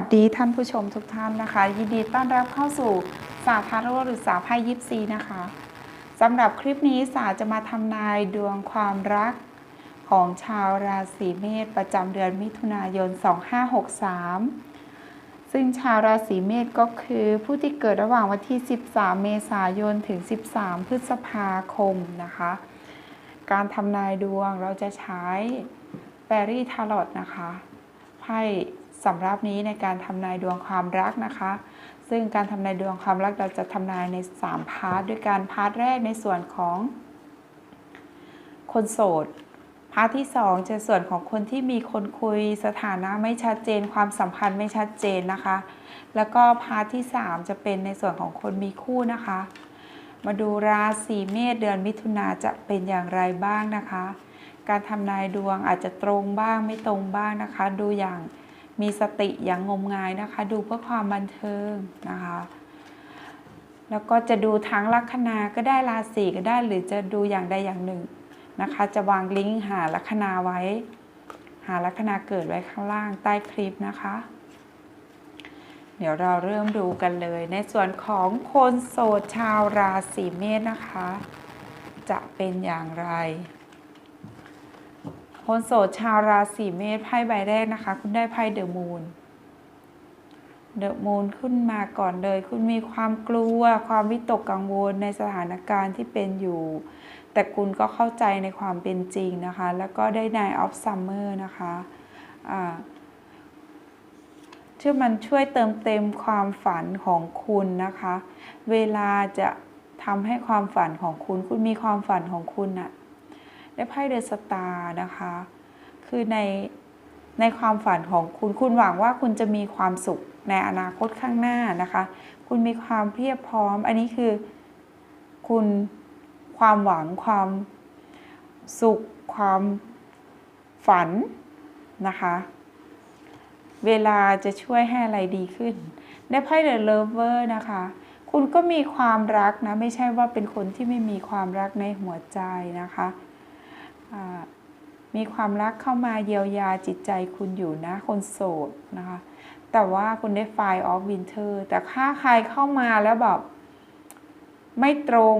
สวัสดีท่านผู้ชมทุกท่านนะคะ ยินดีต้อนรับเข้าสู่ศาสตร์ทาโร่หรือศาสตร์ไพ่ยิปซีนะคะสำหรับคลิปนี้ศาสตร์จะมาทำนายดวงความรักของชาวราศีเมษประจำเดือนมิถุนายน 2563 ซึ่งชาวราศีเมษก็คือผู้ที่เกิดระหว่างวันที่ 13 เมษายนถึง 13 พฤษภาคมนะคะ การทำนายดวงเราจะใช้แบรี่ทาร์ลอตนะคะไพ่ สำหรับนี้ในการทำนายดวงความรักนะคะ ซึ่งการทำนายดวงความรักเราจะทำนายใน 3 พาร์ทด้วยกันพาร์ทแรกในส่วนของ คนโสด พาร์ทที่2จะส่วนของคนที่มีคนคุยสถานะไม่ชัดเจน ความสัมพันธ์ไม่ชัดเจนนะคะ แล้วก็พาร์ทที่ 3 จะเป็นในส่วนของคนมีคู่นะคะ มาดูราศีเมษเดือนมิถุนาจะเป็นอย่างไรบ้างนะคะ การทำนายดวงอาจจะตรงบ้างไม่ตรงบ้างนะคะ ดูอย่าง มีสติอย่างงมงายนะคะ ดูเพื่อความบันเทิงนะคะ แล้วก็จะดูทั้งลัคนาก็ได้ราศีก็ได้หรือจะดูอย่างใดอย่างหนึ่งนะคะ จะวางลิงก์หาลัคนาไว้ หาลัคนาเกิดไว้ข้างล่างใต้คลิปนะคะ เดี๋ยวเราเริ่มดูกันเลย ในส่วนของคนโสดชาวราศีเมษนะคะ จะเป็นอย่างไร คนโสดชาวราศีเมษไพ่ใบแรกนะคะ คุณได้ไพ่เดอะมูนเดอะมูนขึ้นมาก่อนเลย คุณมีความกลัว ความวิตกกังวลในสถานการณ์ที่เป็นอยู่ แต่คุณก็เข้าใจในความเป็นจริงนะคะ แล้วก็ได้ Nine of Summer นะคะอ่าที่มันช่วยเติมเต็มความฝันของคุณนะคะ เวลาจะทำให้ความฝันของคุณ คุณมีความฝันของคุณน่ะ ได้ไพ่เดอะสตาร์นะคะ คือในในความฝันของคุณคุณหวังว่าคุณจะมีความสุขในอนาคตข้างหน้านะคะ คุณมีความเพียบพร้อม อันนี้คือ คุณความหวังความสุข ความฝันนะคะ เวลาจะช่วยให้อะไรดีขึ้น ได้ไพ่เดอะเลเวอร์นะคะ คุณก็มีความรักนะ ไม่ใช่ว่าเป็นคนที่ไม่มีความรักในหัวใจนะคะ มีความรักเข้ามาเยียวยาจิตใจคุณอยู่นะ คนโสดนะคะ แต่ว่าคุณได้ไฟออฟวินเทอร์แต่ถ้าใครเข้ามาแล้วแบบไม่ตรง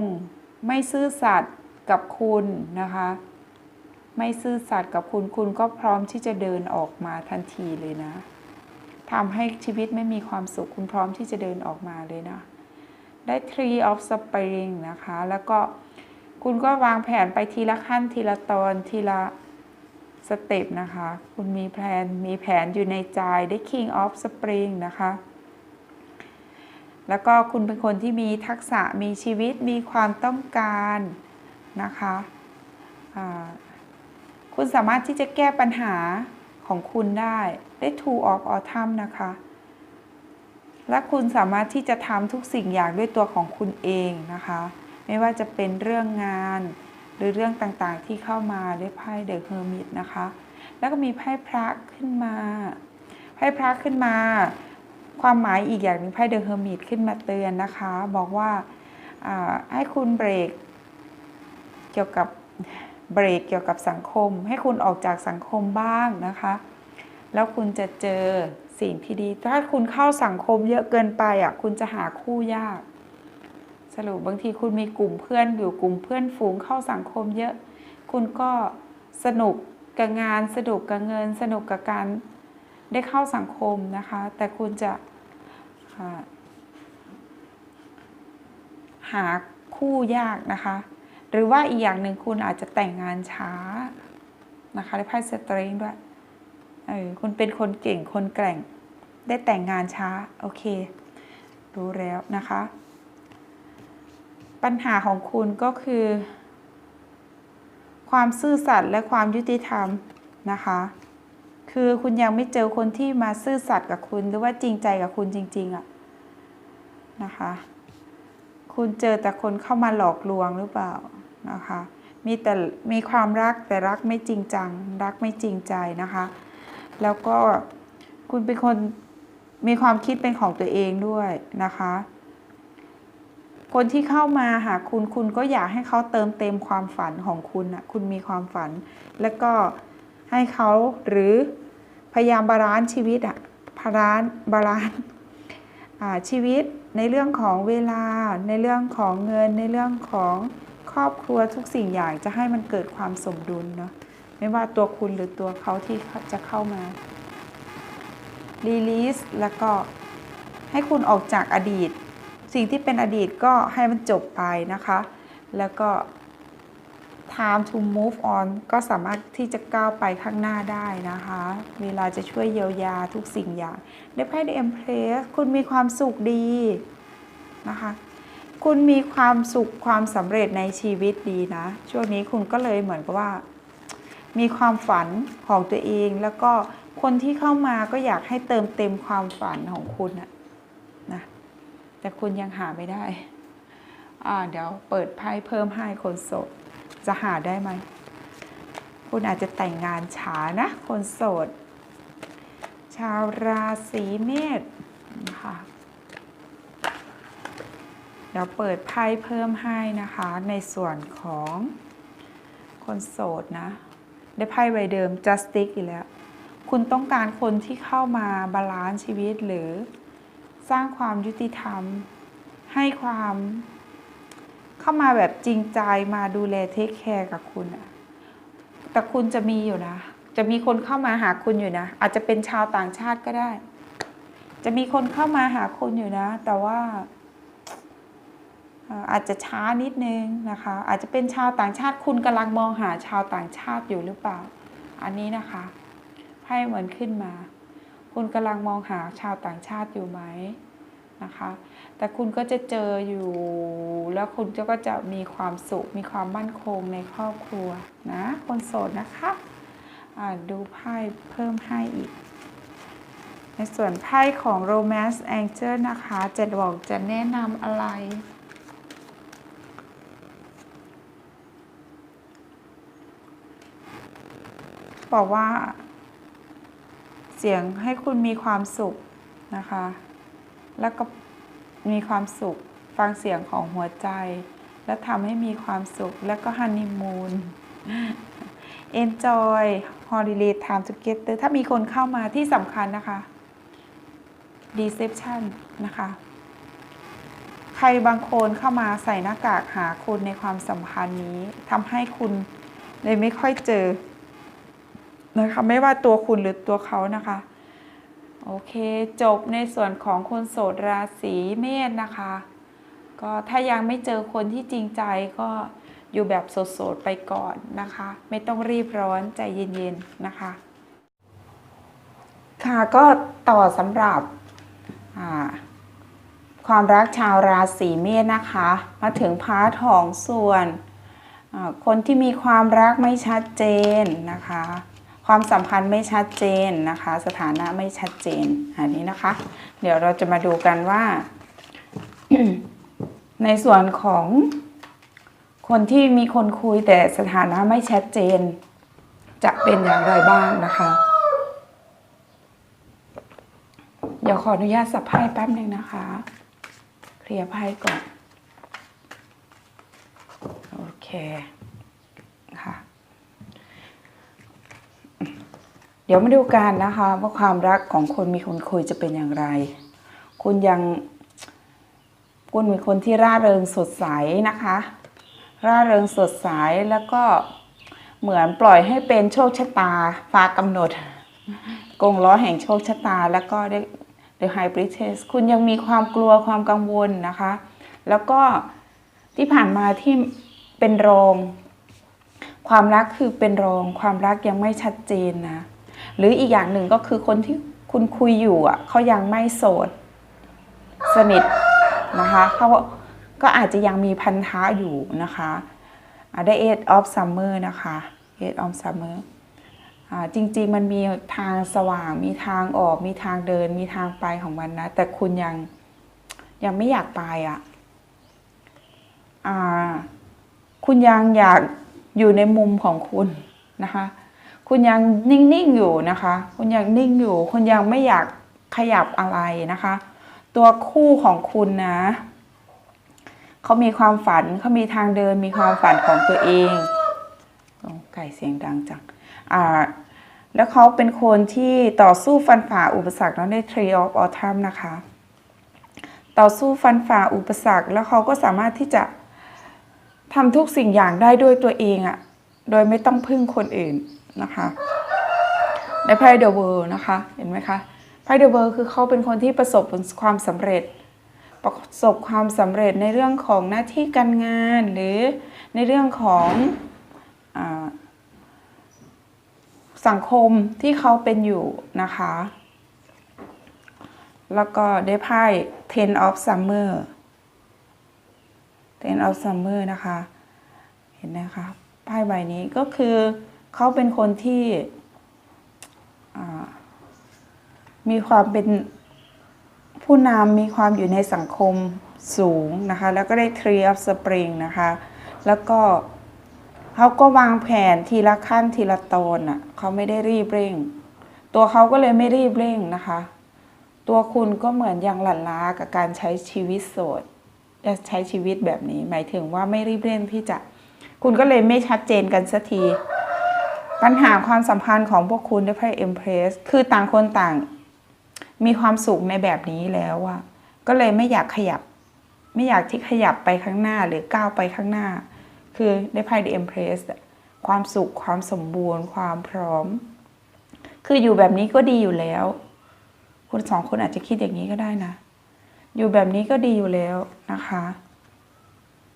ไม่ซื่อสัตย์กับคุณนะคะ ไม่ซื่อสัตย์กับคุณคุณก็พร้อมที่จะเดินออกมาทันทีเลยนะทำให้ชีวิตไม่มีความสุขคุณพร้อมที่จะเดินออกมาเลยนะ ได้ Tree of Spring นะคะ แล้วก็ คุณก็วางแผนไปทีละขั้นทีละตอนทีละสเต็ปนะคะ คุณมีแผนมีแผนอยู่ในใจได้ King of Spring นะคะ แล้วก็คุณเป็นคนที่มีทักษะมีชีวิตมีความต้องการนะคะะคุณสามารถที่จะแก้ปัญหาของคุณได้ได้ Two of Autumn นะคะ และคุณสามารถที่จะทำทุกสิ่งอย่างด้วยตัวของคุณเองนะคะ ไม่ว่าจะเป็นเรื่องงาน หรือเรื่องต่างๆที่เข้ามาด้วยไพ่เดอะเฮอร์มิตนะคะ แล้วก็มีไพ่พระขึ้นมาไพ่พระขึ้นมา ความหมายอีกอย่างหนึ่งไพ่เดอะเฮอร์มิตขึ้นมาเตือนนะคะ บอกว่าให้คุณเบรก เกี่ยวกับเบรกเกี่ยวกับสังคม ให้คุณออกจากสังคมบ้างนะคะ แล้วคุณจะเจอสิ่งที่ดี ถ้าคุณเข้าสังคมเยอะเกินไปอะคุณจะหาคู่ยาก สรุปบางทีคุณมีกลุ่มเพื่อนอยู่กลุ่มเพื่อนฝูงเข้าสังคมเยอะ คุณก็สนุกกับงานสนุกกับเงิน สนุกกับการได้เข้าสังคมนะคะ แต่คุณจะหาคู่ยากนะคะ หรือว่าอีกอย่างหนึ่งคุณอาจจะแต่งงานช้านะคะได้ไพ่สเตริงด้วยเออคุณเป็นคนเก่งคนแกร่ง ได้แต่งงานช้า โอเค รู้แล้วนะคะ ปัญหาของคุณก็คือ ความซื่อสัตย์และความยุติธรรมนะคะ คือคุณยังไม่เจอคนที่มาซื่อสัตย์กับคุณหรือว่าจริงใจกับคุณจริงๆอะนะคะ คุณเจอแต่คนเข้ามาหลอกลวงหรือเปล่านะคะ มีแต่มีความรักแต่รักไม่จริงจัง รักไม่จริงใจนะคะ แล้วก็คุณเป็นคนมีความคิดเป็นของตัวเองด้วยนะคะ คนที่เข้ามาหาคุณคุณก็อยากให้เขาเติมเต็มความฝันของคุณนะคุณมีความฝัน แล้วก็ให้เขาหรือพยายามบาลานซ์ชีวิตอะพารานบาลานชีวิตในเรื่องของเวลา ในเรื่องของเงิน ในเรื่องของครอบครัวทุกสิ่งอย่างจะให้มันเกิดความสมดุลเนาะไม่ว่าตัวคุณหรือตัวเขาที่จะเข้ามารีลีสแล้วก็ให้คุณออกจากอดีต สิ่งที่เป็นอดีตก็ให้มันจบไปนะคะ แล้วก็ time to move on ก็สามารถที่จะก้าวไปข้างหน้าได้นะคะ เวลาจะช่วยเยียวยาทุกสิ่งอย่างได้ไพ่ The Empress คุณมีความสุขดีนะคะ คุณมีความสุขความสำเร็จในชีวิตดีนะ ช่วงนี้คุณก็เลยเหมือนกับว่า มีความฝันของตัวเองแล้วก็คนที่เข้ามาก็อยากให้เติมเต็มความฝันของคุณนะนะ แต่คุณยังหาไม่ได้อ่าเดี๋ยวเปิดไพ่เพิ่มให้คนโสด จะหาได้ไหม คุณอาจจะแต่งงานช้านะ คนโสด ชาวราศีเมษนะคะเดี๋ยวเปิดไพ่เพิ่มให้นะคะ ในส่วนของคนโสดนะ ได้ไพ่ใบเดิม justice อีกแล้ว คุณต้องการคนที่เข้ามาบาลานซ์ชีวิตหรือ สร้างความยุติธรรม ให้ความ เข้ามาแบบจริงใจมาดูแลเทคแคร์กับคุณอะแต่คุณจะมีอยู่นะ จะมีคนเข้ามาหาคุณอยู่นะ อาจจะเป็นชาวต่างชาติก็ได้ จะมีคนเข้ามาหาคุณอยู่นะ แต่ว่าเอ่ออาจจะช้านิดนึงนะคะ อาจจะเป็นชาวต่างชาติคุณกำลังมองหาชาวต่างชาติอยู่หรือเปล่า อันนี้นะคะให้เหมือนขึ้นมา คุณกำลังมองหาชาวต่างชาติอยู่ไหมนะคะ แต่คุณก็จะเจออยู่ แล้วคุณก็จะมีความสุข มีความมั่นคงในครอบครัวนะ คนโสดนะคะดูไพ่เพิ่มให้อีก ในส่วนไพ่ของ Romance Angel นะคะจะบอกจะแนะนำอะไรบอกว่า เสียงให้คุณมีความสุขนะคะ แล้วก็มีความสุขฟังเสียงของหัวใจ แล้วทำให้มีความสุขแล้วก็ฮันนีมูน enjoy holiday time together ถ้ามีคนเข้ามาที่สำคัญนะคะ deception นะคะ ใครบางคนเข้ามาใส่หน้ากากหาคุณในความสัมพันธ์นี้ทำให้คุณเลยไม่ค่อยเจอ นะคะไม่ว่าตัวคุณหรือตัวเขานะคะ โอเคจบในส่วนของคนโสดราศีเมษนะคะ ก็ถ้ายังไม่เจอคนที่จริงใจก็อยู่แบบโสดๆไปก่อนนะคะ ไม่ต้องรีบร้อนใจเย็นๆนะคะ ค่ะก็ต่อสำหรับความรักชาวราศีเมษนะคะ มาถึงพาร์ทของส่วนคนที่มีความรักไม่ชัดเจนนะคะ ความสัมพันธ์ไม่ชัดเจนนะคะ สถานะไม่ชัดเจนอันนี้นะคะ เดี๋ยวเราจะมาดูกันว่า ในส่วนของคนที่มีคนคุยแต่สถานะไม่ชัดเจน จะเป็นอย่างไรบ้างนะคะ เดี๋ยวขออนุญาตสับไพ่แป๊บหนึ่งนะคะ เคลียร์ไพ่ก่อน โอเค ค่ะ เดี๋ยวมาดูกันนะคะว่าความรักของคนมีคนคุยจะเป็นอย่างไร คุณยังคุณเป็นคนที่ร่าเริงสดใสนะคะ ร่าเริงสดใสแล้วก็เหมือนปล่อยให้เป็นโชคชะตาฟ้ากำหนด กงล้อแห่งโชคชะตาแล้วก็ได้ The High Priestess คุณยังมีความกลัวความกังวลนะคะ แล้วก็ที่ผ่านมาที่เป็นรอง ความรักคือเป็นรอง ความรักยังไม่ชัดเจนนะ หรืออีกอย่างหนึ่งก็คือคนที่คุณคุยอยู่อะเขายังไม่โสด สนิทนะคะเขาก็อาจจะยังมีพันธะอยู่นะคะได้ Eight of Summer นะคะ Eight of Summer อ่าจริง ๆ มันมีทางสว่าง มีทางออก มีทางเดิน มีทางไปของมันนะ แต่คุณยังยังไม่อยากไปอะอ่าคุณยังอยากอยู่ในมุมของคุณนะคะ คุณยังนิ่งๆอยู่นะคะ คุณยังนิ่งอยู่ คุณยังไม่อยากขยับอะไรนะคะ ตัวคู่ของคุณนะเขามีความฝันเขามีทางเดิน มีความฝันของตัวเองโอ้ไก่เสียงดังจังอ่าแล้วเขาเป็นคนที่ต่อสู้ฟันฝ่าอุปสรรคแล้วใน Tree of Autumn นะคะ ต่อสู้ฟันฝ่าอุปสรรค แล้วเขาก็สามารถที่จะทำทุกสิ่งอย่างได้ด้วยตัวเองอะโดยไม่ต้องพึ่งคนอื่น นะคะในไพ่เดอะเวิร์นะคะเห็นไหมคะไพ่เดอะเวิร์คือเขาเป็นคนที่ประสบความสำเร็จ ประสบความสำเร็จในเรื่องของหน้าที่การงาน หรือในเรื่องของอสังคมที่เขาเป็นอยู่นะคะ แล้วก็ได้ไพ่ Ten of Summer Ten of Summer นะคะ เห็นนะคะไพ่ใบนี้ก็คือ เขาเป็นคนที่มีความเป็นผู้นำมีความอยู่ในสังคมสูงนะคะ แล้วก็ได้ Tree of Spring นะคะ แล้วก็เขาก็วางแผนทีละขั้นทีละตอนอะเขาไม่ได้รีบเร่ง ตัวเขาก็เลยไม่รีบเร่งนะคะ ตัวคุณก็เหมือนยังหลั่นล้ากับการใช้ชีวิตโสดจะใช้ชีวิตแบบนี้ หมายถึงว่าไม่รีบเร่งที่จะ คุณก็เลยไม่ชัดเจนกันสักที ปัญหาความสัมพันธ์ของพวกคุณด้วยไพ่เอ็มเพรสคือต่างคนต่างมีความสุขในแบบนี้แล้วอะก็เลยไม่อยากขยับ ไม่อยากที่ขยับไปข้างหน้าหรือก้าวไปข้างหน้า คือได้ไพ่ The Empress อะความสุขความสมบูรณ์ ความพร้อม คืออยู่แบบนี้ก็ดีอยู่แล้ว คุณสองคนอาจจะคิดอย่างนี้ก็ได้นะ อยู่แบบนี้ก็ดีอยู่แล้วนะคะ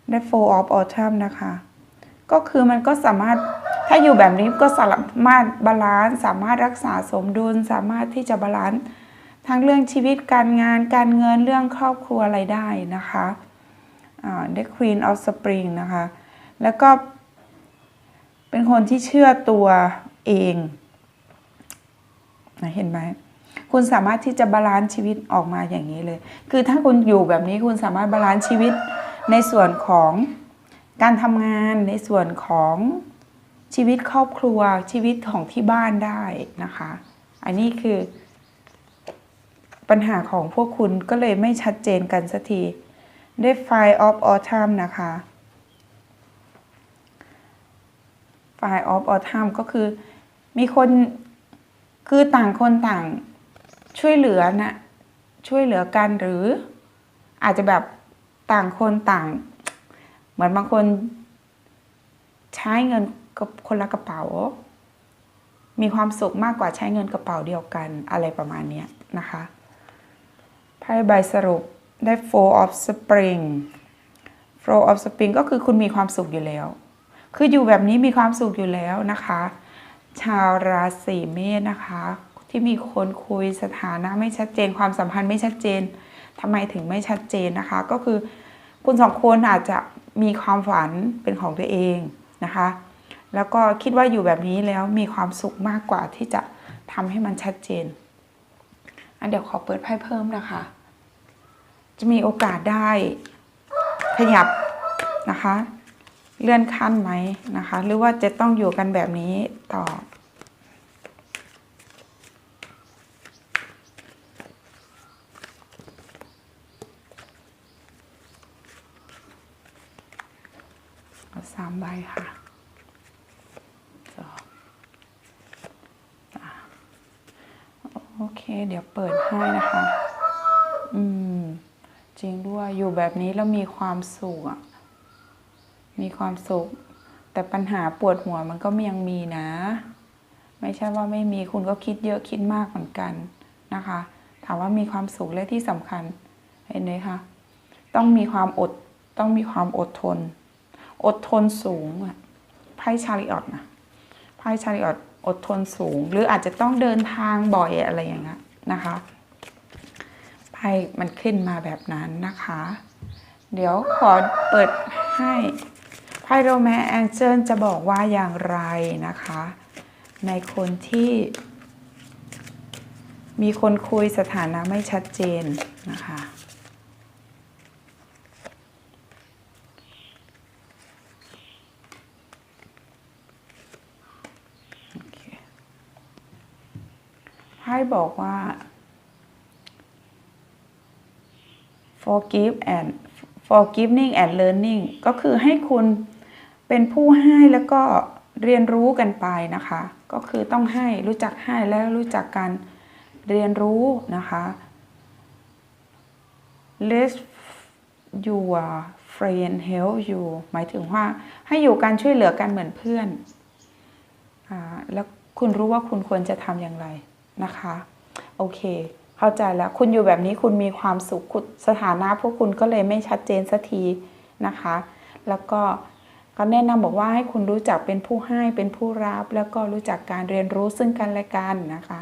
ได้ Four of Autumn นะคะ ก็คือมันก็สามารถ ถ้าอยู่แบบนี้ก็สามารถบาลานซ์สามารถรักษาสมดุล สามารถที่จะบาลานซ์ทั้งเรื่องชีวิตการงานการเงินเรื่องครอบครัวอะไรได้นะคะอ่าได้ Queen of Spring นะคะ แล้วก็เป็นคนที่เชื่อตัวเองเห็นไหมคุณสามารถที่จะบาลานซ์ชีวิตออกมาอย่างนี้เลย คือถ้าคุณอยู่แบบนี้คุณสามารถบาลานซ์ชีวิตในส่วนของการทำงานในส่วนของ ชีวิตครอบครัวชีวิตของที่บ้านได้นะคะ อันนี้คือปัญหาของพวกคุณก็เลยไม่ชัดเจนกันสักทีได้ Fire of Autumn นะคะ Fire of Autumn ก็คือมีคนคือต่างคนต่างช่วยเหลือนะช่วยเหลือกันหรืออาจจะแบบต่างคนต่าง เหมือนบางคน ใช้เงินกับคนละกระเป๋า มีความสุขมากกว่าใช้เงินกระเป๋าเดียวกันอะไรประมาณนี้นะคะไพ่ใบสรุปได้ Four of Spring Four of Spring ก็คือคุณมีความสุขอยู่แล้ว คืออยู่แบบนี้มีความสุขอยู่แล้วนะคะ ชาวราศีเมษนะคะ ที่มีคนคุยสถานะไม่ชัดเจน ความสัมพันธ์ไม่ชัดเจนทำไมถึงไม่ชัดเจนนะคะ ก็คือคุณสองคนอาจจะมีความฝันเป็นของตัวเอง นะคะ แล้วก็คิดว่าอยู่แบบนี้แล้วมีความสุขมากกว่าที่จะทำให้มันชัดเจน อันเดี๋ยวขอเปิดไพ่เพิ่มนะคะ จะมีโอกาสได้ขยับนะคะ เลื่อนขั้นไหมนะคะ หรือว่าจะต้องอยู่กันแบบนี้ต่อ เอาสาม ใบค่ะสองโอเค เดี๋ยวเปิดให้นะคะ อืม จริงด้วยอยู่แบบนี้แล้วมีความสุขอะ มีความสุข แต่ปัญหาปวดหัวมันก็ยังมีนะ ไม่ใช่ว่าไม่มีคุณก็คิดเยอะคิดมากเหมือนกันนะคะ ถามว่ามีความสุขและที่สำคัญ เห็นไหมคะ ต้องมีความอดต้องมีความอดทน อดทนสูงอะไพ่ชาริออตนะไพ่ชาริออตอดทนสูง หรืออาจจะต้องเดินทางบ่อยอะไรอย่างเงี้ยนะคะไพ่มันขึ้นมาแบบนั้นนะคะ เดี๋ยวขอเปิดให้ไพ่โรแมนแองเจิลจะบอกว่าอย่างไรนะคะ ในคนที่ มีคนคุยสถานะไม่ชัดเจนนะคะ โอเค ไพ่บอกว่า forgive and forgiving and learning ก็คือให้คุณเป็นผู้ให้แล้วก็เรียนรู้กันไปนะคะ ก็คือต้องให้รู้จักให้แล้วรู้จักการเรียนรู้นะคะ let your friend help you หมายถึงว่าให้อยู่การช่วยเหลือกันเหมือนเพื่อนอแล้วคุณรู้ว่าคุณควรจะทำอย่างไร นะคะ โอเค เข้าใจแล้ว คุณอยู่แบบนี้คุณมีความสุขสถานะพวกคุณก็เลยไม่ชัดเจนสักทีนะคะ แล้วก็ก็แนะนำบอกว่าให้คุณรู้จักเป็นผู้ให้เป็นผู้รับ แล้วก็รู้จักการเรียนรู้ซึ่งกันและกันนะคะ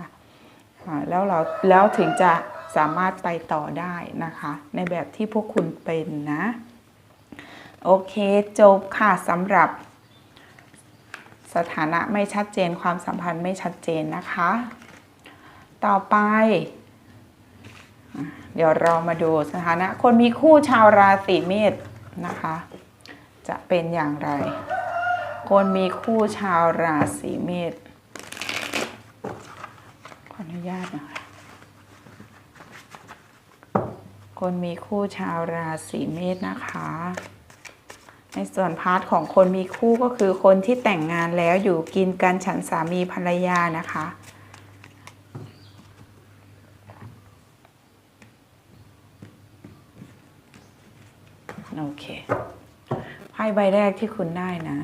แล้วเราแล้วถึงจะสามารถไปต่อได้นะคะ ในแบบที่พวกคุณเป็นนะ โอเคจบค่ะสำหรับ สถานะไม่ชัดเจนความสัมพันธ์ไม่ชัดเจนนะคะ ต่อไป เดี๋ยวเรามาดูสถานะ คนมีคู่ชาวราศีเมษนะคะ จะเป็นอย่างไร คนมีคู่ชาวราศีเมษขออนุญาตนะคะคนมีคู่ชาวราศีเมษนะคะ ในส่วนพาร์ทของคนมีคู่ก็คือคนที่แต่งงานแล้วอยู่กินกันฉันสามีภรรยานะคะ โอเคไพ่ใบแรกที่คุณได้นะ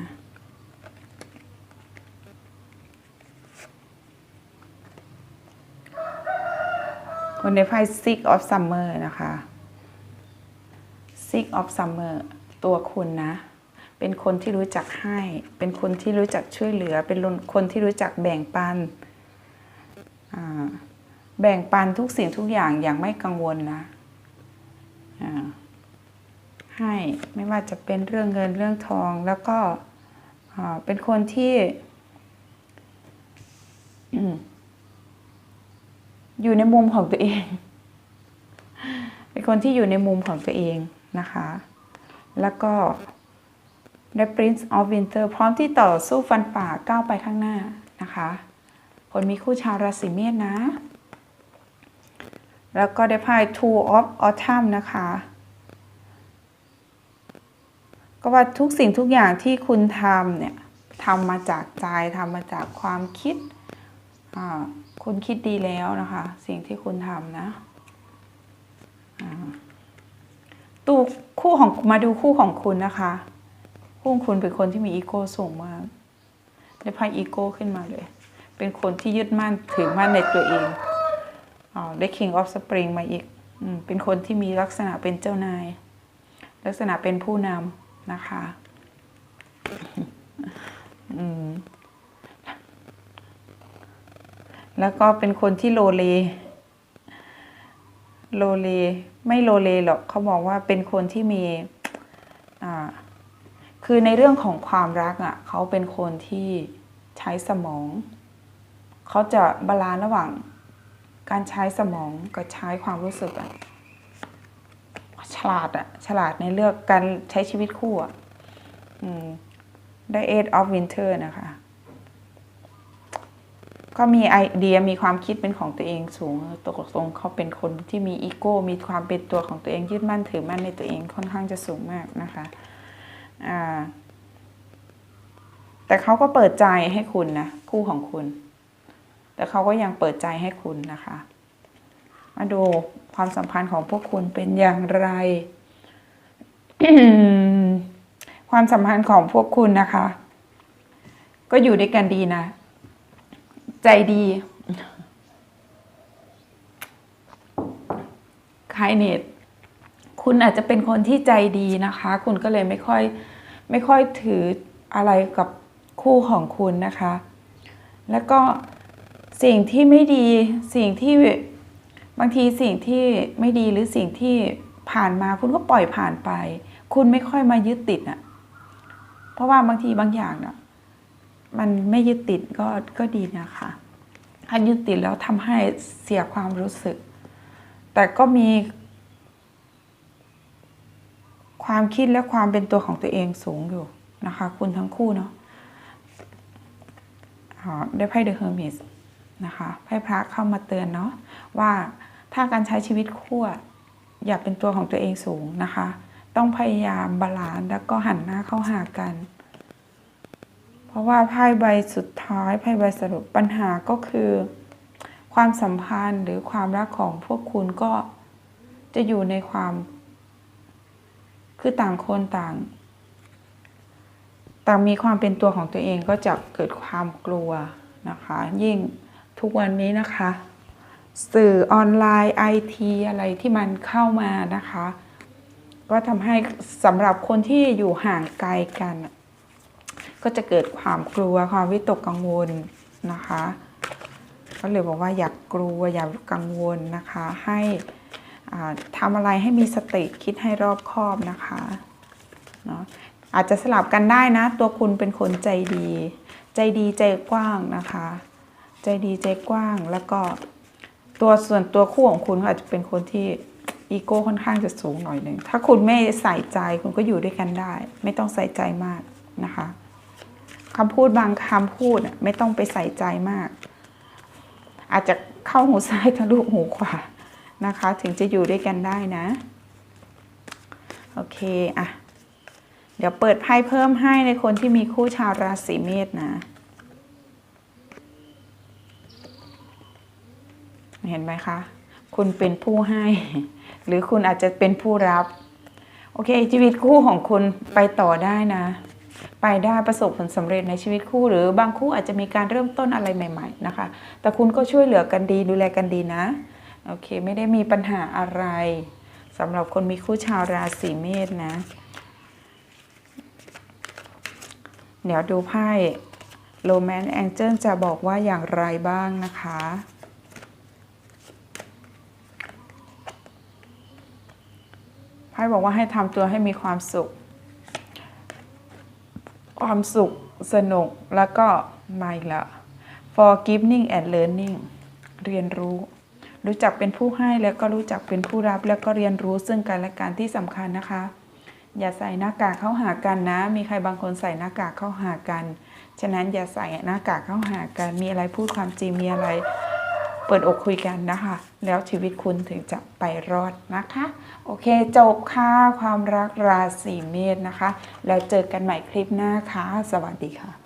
คนในไพ่ Six of Summer นะคะ Six of Summer ตัวคุณนะ เป็นคนที่รู้จักให้ เป็นคนที่รู้จักช่วยเหลือ เป็นคนที่รู้จักแบ่งปัน แบ่งปันทุกสิ่งทุกอย่างอย่างไม่กังวลนะ อ่า ให้ไม่ว่าจะเป็นเรื่องเงินเรื่องทองแล้วก็เป็นคนที่ออยู่ในมุมของตัวเอง เป็นคนที่อยู่ในมุมของตัวเองนะคะ แล้วก็ได้ Prince of Winter พร้อมที่ต่อสู้ฟันฝ่าก้าวไปข้างหน้านะคะ คนมีคู่ชาวราศีเมษนะ แล้วก็ได้ไพ่ Two of Autumn นะคะ ก็ว่าทุกสิ่งทุกอย่างที่คุณทำเนี่ยทำมาจากใจทำมาจากความคิดคุณคิดดีแล้วนะคะ สิ่งที่คุณทำนะตูคู่ของมาดูคู่ของคุณนะคะ คู่ของคุณเป็นคนที่มีอีโก้สูงมากได้ไพ่อีโก้ขึ้นมาเลย เป็นคนที่ยึดมั่นถือมั่นในตัวเองอ๋อได้ King of Spring มาอีกอเป็นคนที่มีลักษณะเป็นเจ้านาย ลักษณะเป็นผู้นำ นะคะอืมแล้วก็เป็นคนที่โลเล โลเล ไม่โลเลหรอกเขาบอกว่าเป็นคนที่มี อ่า คือในเรื่องของความรักอะ เขาเป็นคนที่ใช้สมอง เขาจะบาลานซ์ระหว่างการใช้สมองกับใช้ความรู้สึกอะ ฉลาดอะฉลาดในเลือกการใช้ชีวิตคู่อะอได้ Eight of Winter นะคะ ก็มีไอเดียมีความคิดเป็นของตัวเองสูงตกลงเขาเป็นคนที่มีอีโก้ มีความเป็นตัวของตัวเองยึดมั่นถือมั่นในตัวเองค่อนข้างจะสูงมากนะคะแต่เขาก็เปิดใจให้คุณนะคู่ของคุณ แต่เขาก็ยังเปิดใจให้คุณนะคะ มาดูความสัมพันธ์ของพวกคุณเป็นอย่างไร ความสัมพันธ์ของพวกคุณนะคะ ก็อยู่ด้วยกันดีนะ ใจดีคายเนตคุณอาจจะเป็นคนที่ใจดีนะคะ คุณก็เลยไม่ค่อยไม่ค่อยถืออะไรกับคู่ของคุณนะคะ แล้วก็สิ่งที่ไม่ดีสิ่งที่ บางทีสิ่งที่ไม่ดีหรือสิ่งที่ผ่านมาคุณก็ปล่อยผ่านไป คุณไม่ค่อยมายึดติดอะเพราะว่าบางทีบางอย่างน่ะมันไม่ยึดติดก็ก็ดีนะคะถ้ายึดติดแล้วทำให้เสียความรู้สึก แต่ก็มี ความคิดและความเป็นตัวของตัวเองสูงอยู่นะคะ คุณทั้งคู่เนาะได้ไพ่เดอะเฮอร์มิสนะคะไพ่พระเข้ามาเตือนเนาะว่า ถ้าการใช้ชีวิตคู่อะอย่าเป็นตัวของตัวเองสูงนะคะ ต้องพยายามบาลานซ์แล้วก็หันหน้าเข้าหากัน เพราะว่าไพ่ใบสุดท้ายไพ่ใบสรุปปัญหาก็คือ ความสัมพันธ์หรือความรักของพวกคุณก็จะอยู่ในความ คือต่างคนต่าง ต่างมีความเป็นตัวของตัวเองก็จะเกิดความกลัวนะคะ ยิ่งทุกวันนี้นะคะ สื่อออนไลน์ไอทีอะไรที่มันเข้ามานะคะ ก็ทำให้สำหรับคนที่อยู่ห่างไกลกัน ก็จะเกิดความกลัวความวิตกกังวลนะคะก็เลยบอกว่าอย่ากกลัวอย่ากังวลนะคะ ให้ทำอะไรให้มีสติคิดให้รอบคอบนะคะเนาะอาจจะสลับกันได้นะ ตัวคุณเป็นคนใจดี ใจดีใจกว้างนะคะ ใจดีใจกว้างแล้วก็ ตัวส่วนตัวคู่ของคุณอาจจะเป็นคนที่อีโก้ค่อนข้างจะสูงหน่อยหนึ่ง ถ้าคุณไม่ใส่ใจคุณก็อยู่ด้วยกันได้ ไม่ต้องใส่ใจมากนะคะคำพูดบางคำพูดไม่ต้องไปใส่ใจมาก อาจจะเข้าหูซ้ายทะลุหูขวานะคะ ถึงจะอยู่ด้วยกันได้นะ โอเคอะเดี๋ยวเปิดไพ่เพิ่มให้ในคนที่มีคู่ชาวราศีเมษนะ เห็นไหมคะ คุณเป็นผู้ให้ หรือคุณอาจจะเป็นผู้รับ โอเค ชีวิตคู่ของคุณไปต่อได้นะ ไปได้ประสบผลสำเร็จในชีวิตคู่ หรือบางคู่อาจจะมีการเริ่มต้นอะไรใหม่ ๆ นะคะ แต่คุณก็ช่วยเหลือกันดีดูแลกันดีนะ โอเค ไม่ได้มีปัญหาอะไรสำหรับคนมีคู่ชาวราศีเมษนะ เดี๋ยวดูไพ่โรแมนต์แองเจิลจะบอกว่าอย่างไรบ้างนะคะ ไพ่บอกว่าให้ทำตัวให้มีความสุข ความสุขสนุกแล้วก็มาอีกแล้ว forgiving and learning เรียนรู้ รู้จักเป็นผู้ให้แล้วก็รู้จักเป็นผู้รับแล้วก็เรียนรู้ซึ่งกันและกันที่สำคัญนะคะ อย่าใส่หน้ากากเข้าหากันนะ มีใครบางคนใส่หน้ากากเข้าหากัน ฉะนั้นอย่าใส่หน้ากากเข้าหากัน มีอะไรพูดความจริงมีอะไร เปิดอกคุยกันนะคะ แล้วชีวิตคุณถึงจะไปรอดนะคะ โอเคจบค่ะความรักราศีเมษนะคะ แล้วเจอกันใหม่คลิปหน้าค่ะ สวัสดีค่ะ